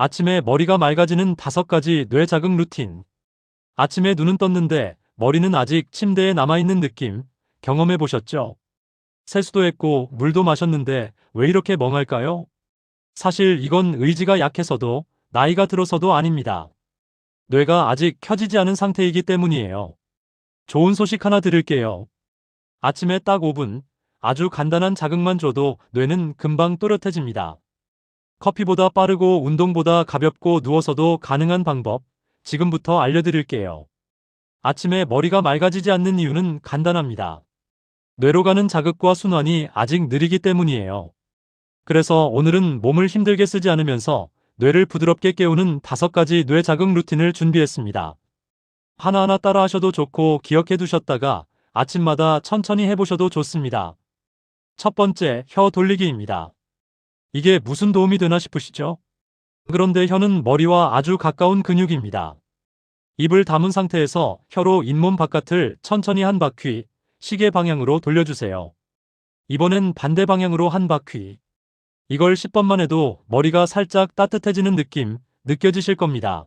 아침에 머리가 맑아지는 다섯 가지 뇌 자극 루틴. 아침에 눈은 떴는데 머리는 아직 침대에 남아있는 느낌 경험해 보셨죠? 세수도 했고 물도 마셨는데 왜 이렇게 멍할까요? 사실 이건 의지가 약해서도 나이가 들어서도 아닙니다. 뇌가 아직 켜지지 않은 상태이기 때문이에요. 좋은 소식 하나 드릴게요. 아침에 딱 5분 아주 간단한 자극만 줘도 뇌는 금방 또렷해집니다. 커피보다 빠르고 운동보다 가볍고 누워서도 가능한 방법 지금부터 알려드릴게요. 아침에 머리가 맑아지지 않는 이유는 간단합니다. 뇌로 가는 자극과 순환이 아직 느리기 때문이에요. 그래서 오늘은 몸을 힘들게 쓰지 않으면서 뇌를 부드럽게 깨우는 다섯 가지 뇌 자극 루틴을 준비했습니다. 하나하나 따라 하셔도 좋고 기억해 두셨다가 아침마다 천천히 해보셔도 좋습니다. 첫 번째, 혀 돌리기입니다. 이게 무슨 도움이 되나 싶으시죠? 그런데 혀는 머리와 아주 가까운 근육입니다. 입을 담은 상태에서 혀로 잇몸 바깥을 천천히 한 바퀴, 시계 방향으로 돌려주세요. 이번엔 반대 방향으로 한 바퀴. 이걸 10번만 해도 머리가 살짝 따뜻해지는 느낌 느껴지실 겁니다.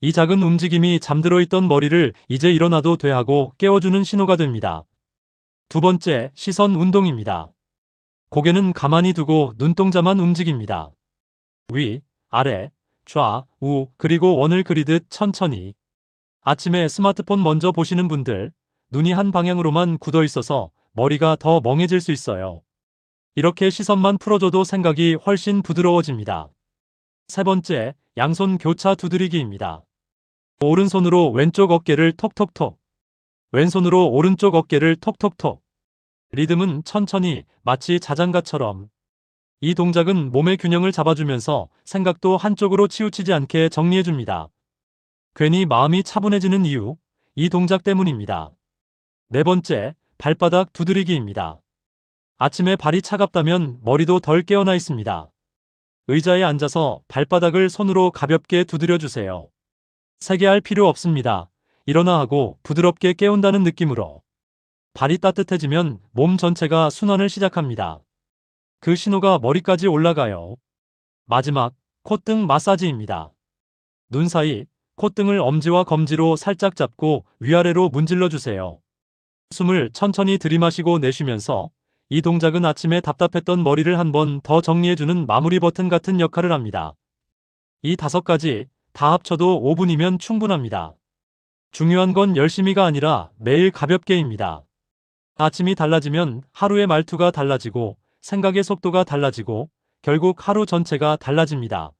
이 작은 움직임이 잠들어 있던 머리를 이제 일어나도 돼 하고 깨워주는 신호가 됩니다. 두 번째, 시선 운동입니다. 고개는 가만히 두고 눈동자만 움직입니다. 위, 아래, 좌, 우, 그리고 원을 그리듯 천천히. 아침에 스마트폰 먼저 보시는 분들, 눈이 한 방향으로만 굳어 있어서 머리가 더 멍해질 수 있어요. 이렇게 시선만 풀어줘도 생각이 훨씬 부드러워집니다. 세 번째, 양손 교차 두드리기입니다. 오른손으로 왼쪽 어깨를 톡톡톡. 왼손으로 오른쪽 어깨를 톡톡톡. 리듬은 천천히 마치 자장가처럼. 이 동작은 몸의 균형을 잡아주면서 생각도 한쪽으로 치우치지 않게 정리해줍니다. 괜히 마음이 차분해지는 이유, 이 동작 때문입니다. 네 번째, 발바닥 두드리기입니다. 아침에 발이 차갑다면 머리도 덜 깨어나 있습니다. 의자에 앉아서 발바닥을 손으로 가볍게 두드려 주세요. 세게 할 필요 없습니다. 일어나 하고 부드럽게 깨운다는 느낌으로. 발이 따뜻해지면 몸 전체가 순환을 시작합니다. 그 신호가 머리까지 올라가요. 마지막, 콧등 마사지입니다. 눈 사이, 콧등을 엄지와 검지로 살짝 잡고 위아래로 문질러 주세요. 숨을 천천히 들이마시고 내쉬면서 이 동작은 아침에 답답했던 머리를 한 번 더 정리해주는 마무리 버튼 같은 역할을 합니다. 이 다섯 가지 다 합쳐도 5분이면 충분합니다. 중요한 건 열심히가 아니라 매일 가볍게입니다. 아침이 달라지면 하루의 말투가 달라지고 생각의 속도가 달라지고 결국 하루 전체가 달라집니다.